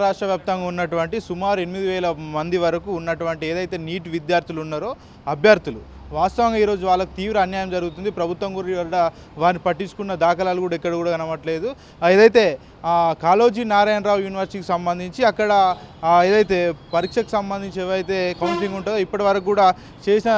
రాష్ట్ర వ్యాప్తంగా ఉన్నటువంటి సుమారు ఎనిమిది వేల మంది వరకు ఉన్నటువంటి ఏదైతే నీట్ విద్యార్థులు ఉన్నారో అభ్యర్థులు వాస్తవంగా ఈరోజు వాళ్ళకి తీవ్ర అన్యాయం జరుగుతుంది. ప్రభుత్వం కూడా వారిని పట్టించుకున్న దాఖలాలు కూడా ఎక్కడ కూడా కనబట్లేదు ఏదైతే కాలోజీ నారాయణరావు యూనివర్సిటీకి సంబంధించి అక్కడ ఏదైతే పరీక్షకు సంబంధించి ఏవైతే కౌన్సిలింగ్ ఉంటుందో ఇప్పటి వరకు కూడా చేసిన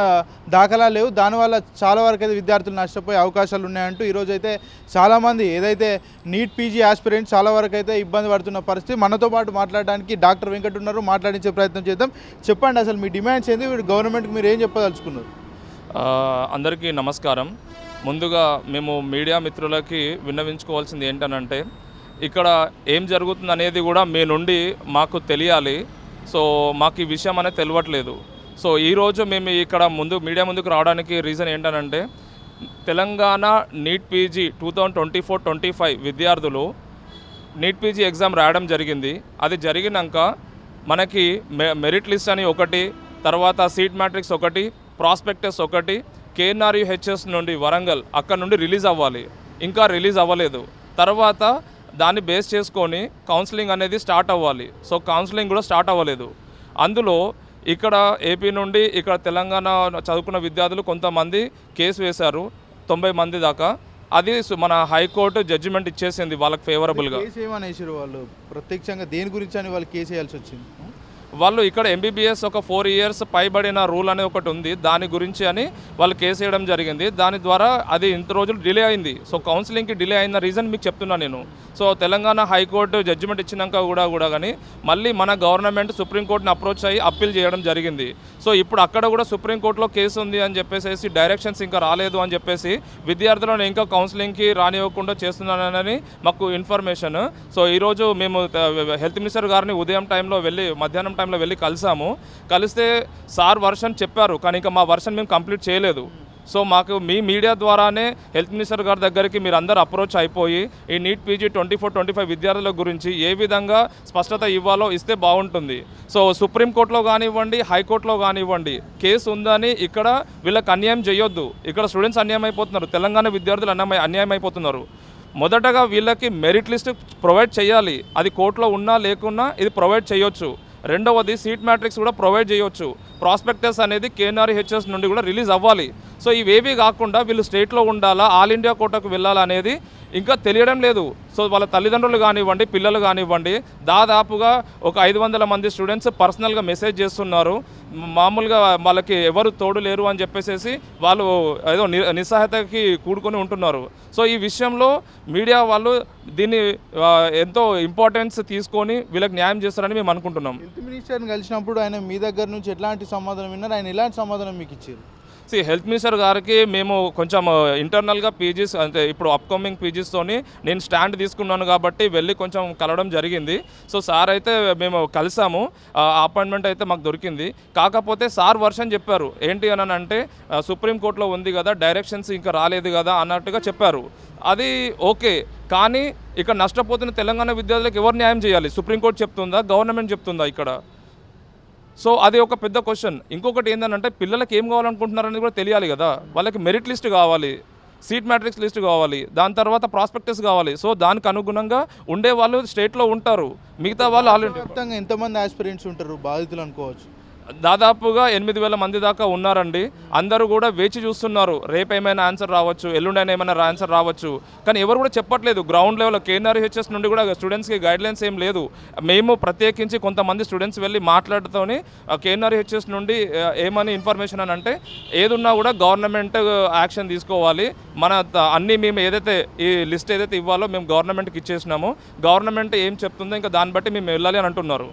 దాఖలాలు లేవు. దానివల్ల చాలా వరకు అయితే విద్యార్థులు నష్టపోయే అవకాశాలు ఉన్నాయంటూ ఈరోజు అయితే చాలామంది ఏదైతే నీట్ పీజీ ఆస్పిరెంట్స్ చాలా వరకు అయితే ఇబ్బంది పడుతున్న పరిస్థితి. మనతో పాటు మాట్లాడడానికి డాక్టర్ వెంకట్ ఉన్నారు. మాట్లాడించే ప్రయత్నం చేద్దాం. చెప్పండి అసలు మీ డిమాండ్స్ ఏంది? వీడు గవర్నమెంట్కి మీరు ఏం చెప్పదలుచుకున్నారు? అందరికీ నమస్కారం. ముందుగా మేము మీడియా మిత్రులకి విన్నవించుకోవాల్సింది ఏంటనంటే ఇక్కడ ఏం జరుగుతుంది అనేది కూడా మీ నుండి మాకు తెలియాలి. సో మాకు ఈ విషయం అనేది తెలియట్లేదు సో ఈరోజు మేము ఇక్కడ ముందు మీడియా ముందుకు రావడానికి రీజన్ ఏంటనంటే Telangana NEET PG two thousand twenty four twenty five విద్యార్థులు నీట్ పీజీ ఎగ్జామ్ రాయడం జరిగింది. అది జరిగినాక మనకి మె మెరిట్ లిస్ట్ అని ఒకటి తర్వాత సీట్ మ్యాట్రిక్స్ ఒకటి ప్రాస్పెక్టస్ ఒకటి కేఎన్ఆర్యుహెచ్ఎస్ నుండి వరంగల్ అక్కడ నుండి రిలీజ్ అవ్వాలి. ఇంకా రిలీజ్ అవ్వలేదు. తర్వాత దాన్ని బేస్ చేసుకొని కౌన్సిలింగ్ అనేది స్టార్ట్ అవ్వాలి. సో కౌన్సిలింగ్ కూడా స్టార్ట్ అవ్వలేదు. అందులో ఇక్కడ ఏపీ నుండి ఇక్కడ తెలంగాణ చదువుకున్న విద్యార్థులు కొంతమంది కేసు వేశారు. తొంభై మంది దాకా. అది మన హైకోర్టు జడ్జిమెంట్ ఇచ్చేసింది వాళ్ళకి ఫేవరబుల్గా కేసు ఏమనేసారు వాళ్ళు? ప్రత్యక్షంగా దేని గురించి అని వాళ్ళు కేసు వేయాల్సి వచ్చింది? వాళ్ళు ఇక్కడ ఎంబీబీఎస్ ఒక ఫోర్ ఇయర్స్ పైబడిన రూల్ అనే ఒకటి ఉంది. దాని గురించి అని వాళ్ళు కేసు వేయడం జరిగింది. దాని ద్వారా అది ఇంత రోజులు డిలే అయింది. సో కౌన్సిలింగ్కి డిలే అయిన రీజన్ మీకు చెప్తున్నాను నేను. సో తెలంగాణ హైకోర్టు జడ్జిమెంట్ ఇచ్చినాక కూడా కూడా కానీ మళ్ళీ మన గవర్నమెంట్ సుప్రీంకోర్టుని అప్రోచ్ అయ్యి అప్పీల్ చేయడం జరిగింది. సో ఇప్పుడు అక్కడ కూడా సుప్రీంకోర్టులో కేసు ఉంది అని చెప్పేసి డైరెక్షన్స్ ఇంకా రాలేదు అని చెప్పేసి విద్యార్థులను ఇంకా కౌన్సిలింగ్కి రానివ్వకుండా చేస్తున్నానని మాకు ఇన్ఫర్మేషన్ సో ఈరోజు మేము హెల్త్ మినిస్టర్ గారిని ఉదయం టైంలో వెళ్ళి మధ్యాహ్నం టైంలో వెళ్ళి కలిసాము. కలిస్తే సార్ వర్షన్ చెప్పారు కానీ ఇంకా మా వర్షన్ మేము కంప్లీట్ చేయలేదు. సో మాకు మీ మీడియా ద్వారానే హెల్త్ మినిస్టర్ గారి దగ్గరికి మీరు అందరు అప్రోచ్ అయిపోయి ఈ NEET PG twenty four twenty five విద్యార్థుల గురించి ఏ విధంగా స్పష్టత ఇవ్వాలో ఇస్తే బాగుంటుంది. సో సుప్రీంకోర్టులో కానివ్వండి హైకోర్టులో కానివ్వండి కేసు ఉందని ఇక్కడ వీళ్ళకి అన్యాయం చేయొద్దు. ఇక్కడ స్టూడెంట్స్ అన్యాయం అయిపోతున్నారు తెలంగాణ విద్యార్థులు అన్యాయం అన్యాయం అయిపోతున్నారు. మొదటగా వీళ్ళకి మెరిట్ లిస్ట్ ప్రొవైడ్ చేయాలి. అది కోర్టులో ఉన్నా లేకున్నా ఇది ప్రొవైడ్ చేయొచ్చు. రెండవది సీట్ మ్యాట్రిక్స్ కూడా ప్రొవైడ్ చేయొచ్చు. ప్రాస్పెక్టస్ అనేది కేఎన్ఆర్హెచ్ఎస్ నుండి కూడా రిలీజ్ అవ్వాలి. సో ఇవేవి కాకుండా వీళ్ళు స్టేట్లో ఉండాలా ఆల్ ఇండియా కోటకు వెళ్ళాలా అనేది ఇంకా తెలియడం లేదు. సో వాళ్ళ తల్లిదండ్రులు కానివ్వండి పిల్లలు కానివ్వండి దాదాపుగా ఒక ఐదు వందల మంది స్టూడెంట్స్ పర్సనల్గా మెసేజ్ చేస్తున్నారు. మామూలుగా వాళ్ళకి ఎవరు తోడు లేరు అని చెప్పేసి వాళ్ళు ఏదో నిస్సహాయతకి కూడుకొని ఉంటున్నారు. సో ఈ విషయంలో మీడియా వాళ్ళు దీన్ని ఎంతో ఇంపార్టెన్స్ తీసుకొని వీళ్ళకి న్యాయం చేస్తారని మేము అనుకుంటున్నాం. హెల్త్ మినిస్టర్ని కలిసినప్పుడు ఆయన మీ దగ్గర నుంచి ఎట్లాంటి సమాధానం విన్నారు? ఆయన ఎలాంటి సమాధానం మీకు ఇచ్చారు? హెల్త్ మినిస్టర్ గారికి మేము కొంచెం ఇంటర్నల్గా పీజీస్ అంటే ఇప్పుడు అప్కమింగ్ పీజీస్తోని నేను స్టాండ్ తీసుకున్నాను కాబట్టి వెళ్ళి కొంచెం కలవడం జరిగింది. సో సార్ అయితే మేము కలిసాము. అపాయింట్మెంట్ అయితే మాకు దొరికింది. కాకపోతే సార్ వర్షన్ చెప్పారు. ఏంటి అని అంటే సుప్రీంకోర్టులో ఉంది కదా డైరెక్షన్స్ ఇంకా రాలేదు కదా అన్నట్టుగా చెప్పారు. అది ఓకే. కానీ ఇక్కడ నష్టపోతున్న తెలంగాణ విద్యార్థులకు ఎవరు న్యాయం చేయాలి? సుప్రీంకోర్టు చెప్తుందా? గవర్నమెంట్ చెప్తుందా ఇక్కడ? సో అది ఒక పెద్ద క్వశ్చన్. ఇంకొకటి ఏంటంటే పిల్లలకి ఏం కావాలనుకుంటున్నారనేది కూడా తెలియాలి కదా. వాళ్ళకి మెరిట్ లిస్ట్ కావాలి సీట్ మ్యాట్రిక్స్ లిస్ట్ కావాలి దాని తర్వాత ప్రాస్పెక్టస్ కావాలి. సో దానికి అనుగుణంగా ఉండే వాళ్ళు స్టేట్లో ఉంటారు. మిగతా వాళ్ళు ఆల్రెడీ ఎంతమంది ఆస్పిరెంట్స్ ఉంటారు? బాధితులు అనుకోవచ్చు. దాదాపుగా ఎనిమిది వేల మంది దాకా ఉన్నారండి. అందరూ కూడా వేచి చూస్తున్నారు. రేపు ఏమైనా ఆన్సర్ రావచ్చు ఎల్లుండైనా ఏమైనా ఆన్సర్ రావచ్చు. కానీ ఎవరు కూడా చెప్పట్లేదు. గ్రౌండ్ లెవెల్ కేఎన్ఆర్హెచ్ఎస్ నుండి కూడా స్టూడెంట్స్కి గైడ్లైన్స్ ఏం లేదు. మేము ప్రత్యేకించి కొంతమంది స్టూడెంట్స్ వెళ్ళి మాట్లాడుతూనే కేఎన్ఆర్హెచ్ఎస్ నుండి ఏమని ఇన్ఫర్మేషన్ అని అంటే ఏదున్నా కూడా గవర్నమెంట్ యాక్షన్ తీసుకోవాలి. మన అన్నీ మేము ఏదైతే ఈ లిస్ట్ ఏదైతే ఇవ్వాలో మేము గవర్నమెంట్కి ఇచ్చేసినామో గవర్నమెంట్ ఏం చెప్తుందో ఇంకా దాన్ని బట్టి మేము వెళ్ళాలి అని అంటున్నారు.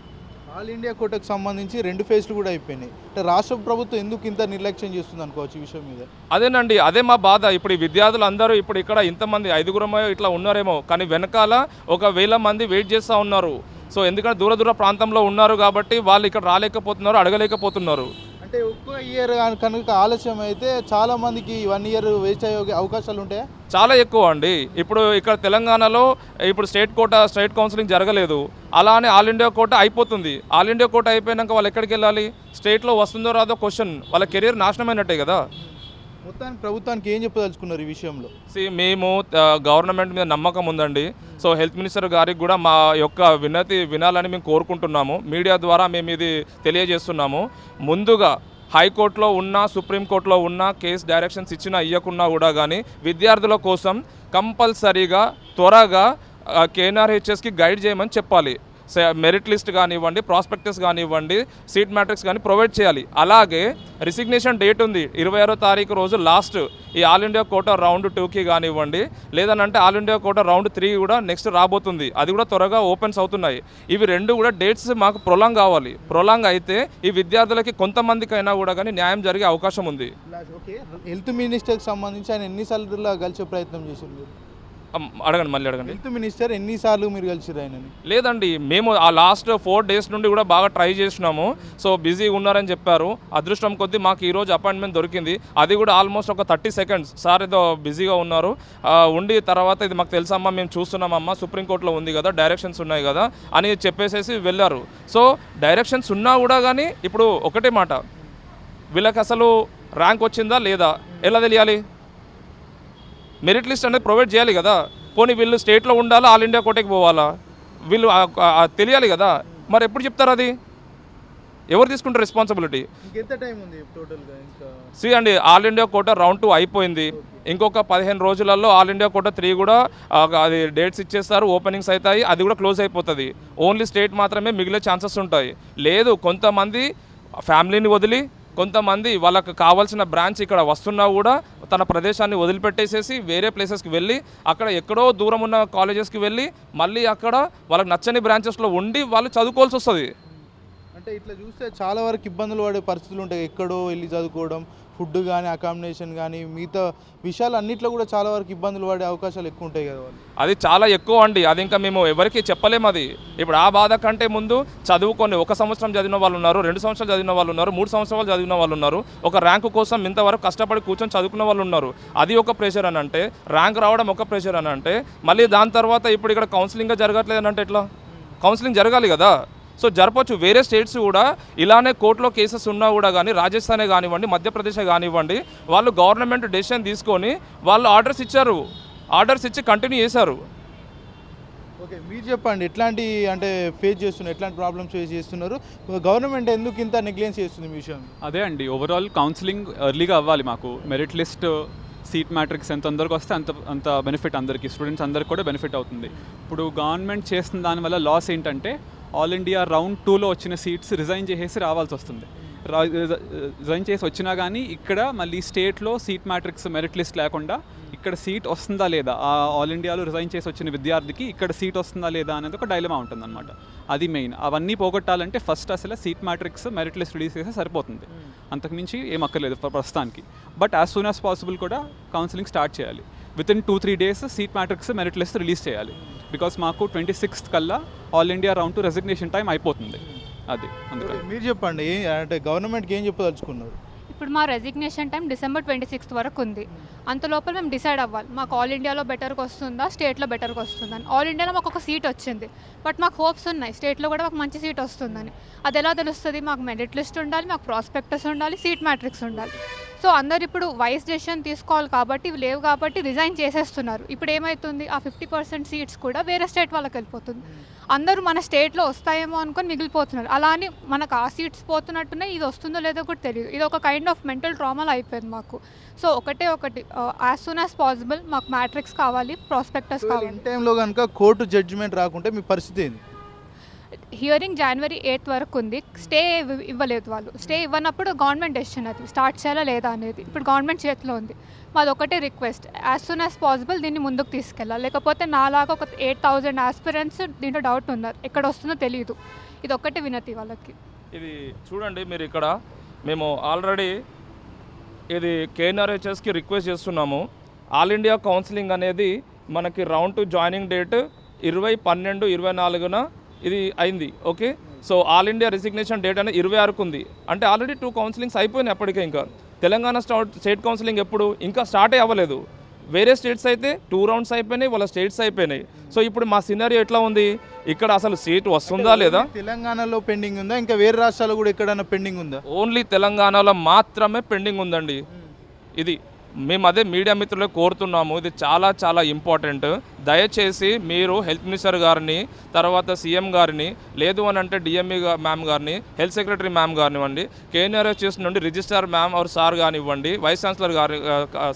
ఆల్ ఇండియా కోటకు సంబంధించి రెండు ఫేజ్లు కూడా అయిపోయినాయి. అంటే రాష్ట్ర ప్రభుత్వం ఎందుకు ఇంత నిర్లక్ష్యం చేస్తుంది అనుకోవచ్చు ఈ విషయం మీద? అదేనండి అదే మా బాధ. ఇప్పుడు ఈ విద్యార్థులు అందరూ ఇప్పుడు ఇక్కడ ఇంతమంది ఐదుగురమో ఇట్లా ఉన్నారేమో కానీ వెనకాల ఒక వేల మంది వెయిట్ చేస్తూ ఉన్నారు. సో ఎందుకంటే దూర దూర ప్రాంతంలో ఉన్నారు కాబట్టి వాళ్ళు ఇక్కడ రాలేకపోతున్నారు అడగలేకపోతున్నారు. అంటే ఒక్క ఇయర్ కనుక ఆలస్యం అయితే చాలా మందికి వన్ ఇయర్ వేస్ట్ అయ్యే అవకాశాలు ఉంటాయి? చాలా ఎక్కువ అండి. ఇప్పుడు ఇక్కడ తెలంగాణలో ఇప్పుడు స్టేట్ కోట స్టేట్ కౌన్సిలింగ్ జరగలేదు. అలానే ఆల్ ఇండియా కోట అయిపోతుంది. ఆల్ ఇండియా కోట అయిపోయినాక వాళ్ళు ఎక్కడికి వెళ్ళాలి? స్టేట్లో వస్తుందో రాదో క్వశ్చన్ వాళ్ళ కెరీర్ నాశనమైనట్టే కదా. మొత్తానికి ప్రభుత్వానికి ఏం చెప్పదలుచుకున్నారు ఈ విషయంలో? సి మేము గవర్నమెంట్ మీద నమ్మకం ఉందండి. సో హెల్త్ మినిస్టర్ గారికి కూడా మా యొక్క వినతి వినాలని మేము కోరుకుంటున్నాము. మీడియా ద్వారా మేము ఇది తెలియజేస్తున్నాము. ముందుగా హైకోర్టులో ఉన్న సుప్రీంకోర్టులో ఉన్న కేసు డైరెక్షన్స్ ఇచ్చినా ఇవ్వకున్నా కూడా కానీ విద్యార్థుల కోసం కంపల్సరీగా త్వరగా కేఎన్ఆర్హెచ్ఎస్కి గైడ్ చేయమని చెప్పాలి. మెరిట్ లిస్ట్ కానివ్వండి ప్రాస్పెక్టస్ కానివ్వండి సీట్ మ్యాట్రిక్స్ కానీ ప్రొవైడ్ చేయాలి. అలాగే రిసిగ్నేషన్ డేట్ ఉంది. ఇరవై ఆరో తారీఖు రోజు లాస్ట్ ఈ ఆల్ ఇండియా కోటా రౌండ్ టూకి కానివ్వండి లేదనంటే all India quota round three కూడా నెక్స్ట్ రాబోతుంది. అది కూడా త్వరగా ఓపెన్స్ అవుతున్నాయి. ఇవి రెండు కూడా డేట్స్ మాకు ప్రొలాంగ్ కావాలి. ప్రొలాంగ్ అయితే ఈ విద్యార్థులకి కొంతమందికైనా కూడా కానీ న్యాయం జరిగే అవకాశం ఉంది. హెల్త్ మినిస్టర్కి సంబంధించి ఆయన ఎన్నిసార్లు కలిసే ప్రయత్నం చేసింది అడగండి మళ్ళీ అడగండి. హెల్త్ మినిస్టర్ ఎన్నిసార్లు మీరు కలిసిరు ఆయనని? లేదండి మేము ఆ లాస్ట్ ఫోర్ డేస్ నుండి కూడా బాగా ట్రై చేసినాము. సో బిజీగా ఉన్నారని చెప్పారు. అదృష్టం కొద్దీ మాకు ఈరోజు అపాయింట్మెంట్ దొరికింది. అది కూడా ఆల్మోస్ట్ ఒక థర్టీ సెకండ్స్. సార్ ఏదో బిజీగా ఉన్నారు. ఉండి తర్వాత ఇది మాకు తెలుసమ్మా మేము చూస్తున్నామమ్మా సుప్రీంకోర్టులో ఉంది కదా డైరెక్షన్స్ ఉన్నాయి కదా అని చెప్పేసేసి వెళ్ళారు. సో డైరెక్షన్స్ ఉన్నా కూడా కానీ ఇప్పుడు ఒకటే మాట. వీళ్ళకి అసలు ర్యాంక్ వచ్చిందా లేదా? ఎలా తెలియాలి? మెరిట్ లిస్ట్ అనేది ప్రొవైడ్ చేయాలి కదా. పోనీ వీళ్ళు స్టేట్లో ఉండాలా ఆల్ ఇండియా కోటకి పోవాలా? వీళ్ళు తెలియాలి కదా. మరి ఎప్పుడు చెప్తారు అది? ఎవరు తీసుకుంటారు రెస్పాన్సిబిలిటీ సి అండి all India quota round two అయిపోయింది. ఇంకొక పదిహేను రోజులలో ఆల్ ఇండియా కోట త్రీ కూడా అది డేట్స్ ఇచ్చేస్తారు ఓపెనింగ్స్ అవుతాయి అది కూడా క్లోజ్ అయిపోతుంది. ఓన్లీ స్టేట్ మాత్రమే మిగిలే ఛాన్సెస్ ఉంటాయి. లేదు కొంతమంది ఫ్యామిలీని వదిలి కొంతమంది వాళ్ళకు కావాల్సిన బ్రాంచ్ ఇక్కడ వస్తున్నా కూడా తన ప్రదేశాన్ని వదిలిపెట్టేసేసి వేరే ప్లేసెస్కి వెళ్ళి అక్కడ ఎక్కడో దూరం ఉన్న కాలేజెస్కి వెళ్ళి మళ్ళీ అక్కడ వాళ్ళకి నచ్చని బ్రాంచెస్లో ఉండి వాళ్ళు చదువుకోవాల్సి వస్తుంది. అంటే ఇట్లా చూస్తే చాలా వరకు ఇబ్బందులు పడే పరిస్థితులు ఉంటాయి. ఎక్కడో వెళ్ళి చదువుకోవడం ఫుడ్ కానీ అకామిడేషన్ కానీ మిగతా విషయాలు అన్నిట్లో కూడా చాలా వరకు ఇబ్బందులు పడే అవకాశాలు ఎక్కువ ఉంటాయి కదా అది చాలా ఎక్కువ అండి. అది ఇంకా మేము ఎవరికి చెప్పలేము అది. ఇప్పుడు ఆ బాధ కంటే ముందు చదువుకొని ఒక సంవత్సరం చదివిన వాళ్ళు ఉన్నారు రెండు సంవత్సరాలు చదివిన వాళ్ళు ఉన్నారు మూడు సంవత్సరాలు చదివిన వాళ్ళు ఉన్నారు. ఒక ర్యాంకు కోసం ఇంతవరకు కష్టపడి కూర్చొని చదువుకున్న వాళ్ళు ఉన్నారు. అది ఒక ప్రెషర్ అని అంటే ర్యాంక్ రావడం ఒక ప్రెషర్ అని అంటే మళ్ళీ దాని తర్వాత ఇప్పుడు ఇక్కడ కౌన్సిలింగ్ జరగట్లేదు అని అంటే ఎట్లా? కౌన్సిలింగ్ జరగాలి కదా. సో జరపచ్చు. వేరే స్టేట్స్ కూడా ఇలానే కోర్టులో కేసెస్ ఉన్నా కూడా కానీ రాజస్థానే కానివ్వండి మధ్యప్రదేశే కానివ్వండి వాళ్ళు గవర్నమెంట్ డెసిషన్ తీసుకొని వాళ్ళు ఆర్డర్స్ ఇచ్చారు. ఆర్డర్స్ ఇచ్చి కంటిన్యూ చేశారు. ఓకే మీరు చెప్పండి. ఎట్లాంటి అంటే ఫేస్ చేస్తున్నారు? ఎట్లాంటి ప్రాబ్లమ్స్ ఫేస్ చేస్తున్నారు? గవర్నమెంట్ ఎందుకు ఇంత నెగ్లెన్స్ చేస్తుంది మీ విషయం? అదే అండి. ఓవరాల్ కౌన్సిలింగ్ ఎర్లీగా అవ్వాలి మాకు. మెరిట్ లిస్ట్ సీట్ మ్యాట్రిక్స్ ఎంత తొందరగా వస్తే అంత అంత బెనిఫిట్ అందరికీ. స్టూడెంట్స్ అందరికి కూడా బెనిఫిట్ అవుతుంది. ఇప్పుడు గవర్నమెంట్ చేస్తున్న దానివల్ల లాస్ ఏంటంటే ఆల్ ఇండియా రౌండ్ టూలో వచ్చిన సీట్స్ రిజైన్ చేసేసి రావాల్సి వస్తుంది. రిజైన్ చేసి వచ్చినా కానీ ఇక్కడ మళ్ళీ స్టేట్లో సీట్ మ్యాట్రిక్స్ మెరిట్ లిస్ట్ లేకుండా ఇక్కడ సీట్ వస్తుందా లేదా? ఆ ఆల్ ఇండియాలో రిజైన్ చేసి వచ్చిన విద్యార్థికి ఇక్కడ సీట్ వస్తుందా లేదా అనేది ఒక డైలమా ఉంటుందన్నమాట. అది మెయిన్. అవన్నీ పోగొట్టాలంటే ఫస్ట్ అసలు seat matrix merit list release చేస్తే సరిపోతుంది. అంతకుమించి ఏం అక్కర్లేదు ప్ర- ప్రస్తుతానికి. But as soon as possible కూడా కౌన్సిలింగ్ స్టార్ట్ చేయాలి. Within two three days seat matrix merit list release చేయాలి. బికాస్ మాకు ట్వంటీ సిక్స్త్ కల్లా all India round two resignation time అయిపోతుంది. అది అందుకని. మీరు చెప్పండి అంటే గవర్నమెంట్కి ఏం చెప్పదలుచుకున్నారు? ఇప్పుడు మా resignation time December twenty sixth వరకు ఉంది. అంత లోపల మేము డిసైడ్ అవ్వాలి. మాకు ఆల్ ఇండియాలో బెటర్గా వస్తుందా స్టేట్లో బెటర్గా వస్తుందా అని. ఆల్ ఇండియాలో మాకు ఒక సీట్ వచ్చింది. బట్ మాకు హోప్స్ ఉన్నాయి. స్టేట్లో కూడా మాకు మంచి సీట్ వస్తుందని. అది ఎలా తెలుస్తుంది? మాకు మెరిట్ లిస్ట్ ఉండాలి మాకు ప్రాస్పెక్టస్ ఉండాలి సీట్ మ్యాట్రిక్స్ ఉండాలి. సో అందరు ఇప్పుడు వైస్ డెసిషన్ తీసుకోవాలి కాబట్టి ఇవి లేవు కాబట్టి రిజైన్ చేసేస్తున్నారు. ఇప్పుడు ఏమవుతుంది ఆ ఫిఫ్టీ పర్సెంట్ సీట్స్ కూడా వేరే స్టేట్ వాళ్ళకి వెళ్ళిపోతుంది. అందరూ మన స్టేట్లో వస్తాయేమో అనుకొని మిగిలిపోతున్నారు. అలా అని మనకు ఆ సీట్స్ పోతున్నట్టునే ఇది వస్తుందో లేదో కూడా తెలియదు. ఇది ఒక కైండ్ ఆఫ్ మెంటల్ ట్రామాలో అయిపోయింది మాకు. సో ఒకటే ఒకటి యాజ్ సూన్ యాజ్ పాసిబుల్ మాకు మ్యాట్రిక్స్ కావాలి ప్రాస్పెక్టస్ కావాలి. ఇన్ టైంలో కనుక కోర్టు జడ్జిమెంట్ రాకుంటే మీ పరిస్థితి ఏంది? హియరింగ్ జనవరి ఎయిత్ వరకు ఉంది. స్టే ఇవ్వలేదు వాళ్ళు. స్టే ఇవ్వనప్పుడు గవర్నమెంట్ డెసిషన్ అది. స్టార్ట్ చేయాలా లేదా అనేది. ఇప్పుడు గవర్నమెంట్ చేతిలో ఉంది. మాది ఒకటే request as soon as possible దీన్ని ముందుకు తీసుకెళ్ళాలి. లేకపోతే నాలాగా ఒక ఎయిట్ థౌజండ్ ఆస్పిరెంట్స్ దీంట్లో డౌట్ ఉన్నారు. ఎక్కడ వస్తుందో తెలియదు ఇది ఒక్కటే వినతి వాళ్ళకి. ఇది చూడండి మీరు ఇక్కడ. మేము ఆల్రెడీ ఇది కేఎన్ఆర్హెచ్ఎస్కి రిక్వెస్ట్ చేస్తున్నాము. ఆల్ ఇండియా కౌన్సిలింగ్ అనేది మనకి రౌండ్ టు జాయినింగ్ డేట్ ఇరవై పన్నెండు ఇరవై నాలుగున ఇది అయింది okay? So all India resignation date అనేది ఇరవై ఆరుకు ఉంది. అంటే ఆల్రెడీ టూ కౌన్సిలింగ్స్ అయిపోయినాయి అప్పటికే ఇంకా. తెలంగాణ స్టార్ట్ స్టేట్ కౌన్సిలింగ్ ఎప్పుడు? ఇంకా స్టార్టే అవ్వలేదు. వేరే స్టేట్స్ అయితే టూ రౌండ్స్ అయిపోయినాయి వాళ్ళ స్టేట్స్ అయిపోయినాయి. సో ఇప్పుడు మా సినారియో ఎట్లా ఉంది? ఇక్కడ అసలు సీట్ వస్తుందా లేదా? తెలంగాణలో పెండింగ్ ఉందా? ఇంకా వేరే రాష్ట్రాల్లో కూడా ఎక్కడైనా పెండింగ్ ఉందా? ఓన్లీ తెలంగాణలో మాత్రమే పెండింగ్ ఉందండి. ఇది మేము అదే మీడియా మిత్రులకు కోరుతున్నాము. ఇది చాలా చాలా ఇంపార్టెంట్. దయచేసి మీరు హెల్త్ మినిస్టర్ గారిని తర్వాత సీఎం గారిని లేదు అని అంటే డిఎంఈ మ్యామ్ గారిని హెల్త్ సెక్రటరీ మ్యామ్ కానివ్వండి కేఎన్ఆర్హెచ్ఎస్ నుండి రిజిస్ట్రార్ మ్యామ్ ఆర్ సార్ కానివ్వండి వైస్ ఛాన్సలర్ గారి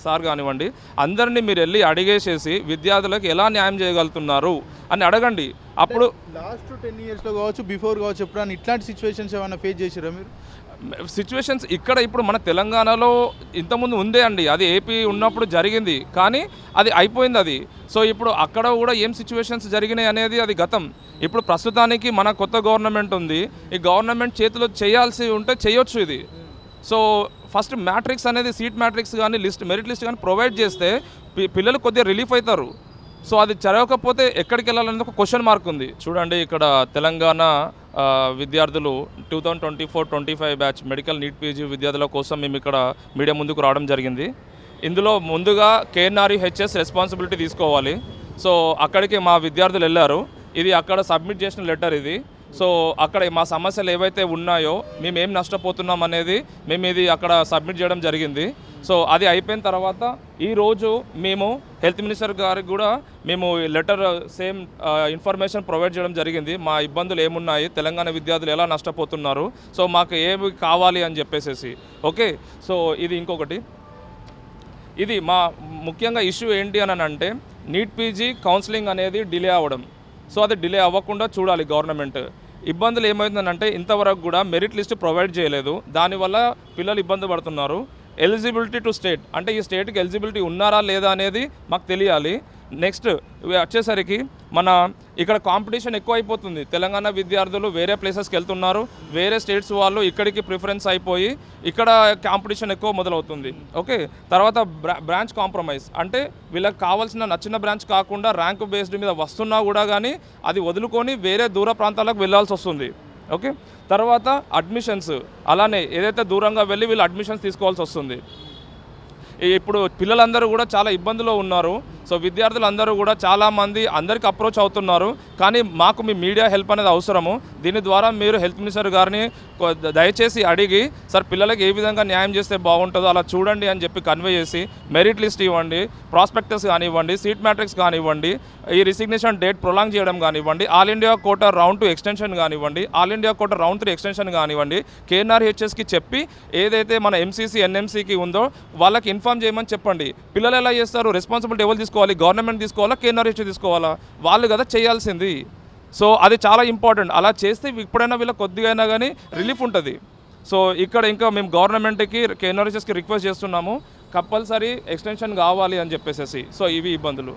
సార్ కానివ్వండి అందరినీ మీరు వెళ్ళి అడిగేసేసి విద్యార్థులకు ఎలా న్యాయం చేయగలుగుతున్నారు అని అడగండి. అప్పుడు లాస్ట్ టెన్ ఇయర్స్లో కావచ్చు బిఫోర్ కావచ్చు ఎప్పుడైనా ఇట్లాంటి సిచ్యువేషన్స్ ఏమైనా ఫేస్ చేసిరా మీరు? సిచ్యువేషన్స్ ఇక్కడ ఇప్పుడు మన తెలంగాణలో ఇంతకుముందు ఉందే అండి. అది ఏపీ ఉన్నప్పుడు జరిగింది. కానీ అది అయిపోయింది అది. సో ఇప్పుడు అక్కడ కూడా ఏం సిచ్యువేషన్స్ జరిగినాయి అనేది అది గతం. ఇప్పుడు ప్రస్తుతానికి మన కొత్త గవర్నమెంట్ ఉంది. ఈ గవర్నమెంట్ చేతిలో చేయాల్సి ఉంటే చేయొచ్చు ఇది. సో ఫస్ట్ మ్యాట్రిక్స్ అనేది సీట్ మ్యాట్రిక్స్ కానీ లిస్ట్ మెరిట్ లిస్ట్ కానీ ప్రొవైడ్ చేస్తే పిల్లలు కొద్దిగా రిలీఫ్ అవుతారు. సో అది చదవకపోతే ఎక్కడికి వెళ్ళాలనేది ఒక క్వశ్చన్ మార్క్ ఉంది. చూడండి ఇక్కడ తెలంగాణ విద్యార్థులు two thousand twenty four twenty five batch medical NEET PG విద్యార్థుల కోసం మేము ఇక్కడ మీడియా ముందుకు రావడం జరిగింది. ఇందులో ముందుగా కేఎన్ఆర్ఈ హెచ్ఎస్ రెస్పాన్సిబిలిటీ తీసుకోవాలి. సో అక్కడికి మా విద్యార్థులు వెళ్ళారు. ఇది అక్కడ సబ్మిట్ చేసిన లెటర్ ఇది. సో అక్కడ మా సమస్యలు ఏవైతే ఉన్నాయో మేము ఏం నష్టపోతున్నాం అనేది మేము ఇది అక్కడ సబ్మిట్ చేయడం జరిగింది. సో అది అయిపోయిన తర్వాత ఈరోజు మేము హెల్త్ మినిస్టర్ గారికి కూడా మేము లెటర్ సేమ్ ఇన్ఫర్మేషన్ ప్రొవైడ్ చేయడం జరిగింది. మా ఇబ్బందులు ఏమున్నాయి? తెలంగాణ విద్యార్థులు ఎలా నష్టపోతున్నారు? సో మాకు ఏమి కావాలి అని చెప్పేసేసి. ఓకే? సో ఇది ఇంకొకటి. ఇది మా ముఖ్యంగా ఇష్యూ ఏంటి అని అంటే నీట్ పీజీ కౌన్సిలింగ్ అనేది డిలే అవ్వడం. సో అది డిలే అవ్వకుండా చూడాలి గవర్నమెంట్. ఇబ్బందులు ఏమవుతుందంటే ఇంతవరకు కూడా మెరిట్ లిస్ట్ ప్రొవైడ్ చేయలేదు. దానివల్ల పిల్లలు ఇబ్బంది పడుతున్నారు. ఎలిజిబిలిటీ టు స్టేట్ అంటే ఈ స్టేట్కి ఎలిజిబిలిటీ ఉన్నారా లేదా అనేది మాకు తెలియాలి. నెక్స్ట్ వచ్చేసరికి మన ఇక్కడ కాంపిటీషన్ ఎక్కువ అయిపోతుంది తెలంగాణ విద్యార్థులు వేరే ప్లేసెస్కి వెళ్తున్నారు వేరే స్టేట్స్ వాళ్ళు ఇక్కడికి ప్రిఫరెన్స్ అయిపోయి ఇక్కడ కాంపిటీషన్ ఎక్కువ మొదలవుతుంది. ఓకే తర్వాత బ్రాంచ్ కాంప్రమైజ్ అంటే వీళ్ళకి కావాల్సిన నచ్చిన బ్రాంచ్ కాకుండా ర్యాంక్ బేస్డ్ మీద వస్తున్నా కూడా కానీ అది వదులుకొని వేరే దూర ప్రాంతాలకు వెళ్ళాల్సి వస్తుంది. ఓకే తర్వాత అడ్మిషన్స్ అలానే ఏదైతే దూరంగా వెళ్ళి వీళ్ళు అడ్మిషన్స్ తీసుకోవాల్సి వస్తుంది. ఇప్పుడు పిల్లలందరూ కూడా చాలా ఇబ్బందిలో ఉన్నారు. సో విద్యార్థులందరూ కూడా చాలామంది అందరికి అప్రోచ్ అవుతున్నారు. కానీ మాకు మీ మీడియా హెల్ప్ అనేది అవసరము. దీని ద్వారా మీరు హెల్త్ మినిస్టర్ గారిని దయచేసి అడిగి సార్ పిల్లలకి ఏ విధంగా న్యాయం చేస్తే బాగుంటుందో అలా చూడండి అని చెప్పి కన్వే చేసి మెరిట్ లిస్ట్ ఇవ్వండి ప్రాస్పెక్టస్ కానివ్వండి సీట్ మ్యాట్రిక్స్ కానివ్వండి ఈ రిసిగ్నేషన్ డేట్ ప్రొలాంగ్ చేయడం కానివ్వండి all India quota round two extension కానివ్వండి all India quota round three extension కానివ్వండి కేఎన్ఆర్హెచ్ఎస్కి చెప్పి ఏదైతే మన ఎంసీసీ ఎన్ఎంసీకి ఉందో వాళ్ళకి ఇన్ఫామ్ చేయమని చెప్పండి. పిల్లలు ఎలా చేస్తారు? రెస్పాన్సిబిలిటీ ఎవరు తీసుకోవాలి గవర్నమెంట్ తీసుకోవాలా కేఎన్ఆర్హెచ్ తీసుకోవాలా? వాళ్ళు కదా చేయాల్సింది. సో అది చాలా ఇంపార్టెంట్. అలా చేస్తే ఇప్పుడైనా వీళ్ళ కొద్దిగా కానీ రిలీఫ్ ఉంటుంది. సో ఇక్కడ ఇంకా మేము గవర్నమెంట్కి కేఎన్ఆర్హెచ్ఎస్కి రిక్వెస్ట్ చేస్తున్నాము. కంపల్సరీ ఎక్స్టెన్షన్ కావాలి అని చెప్పేసి సో ఇవి ఇబ్బందులు.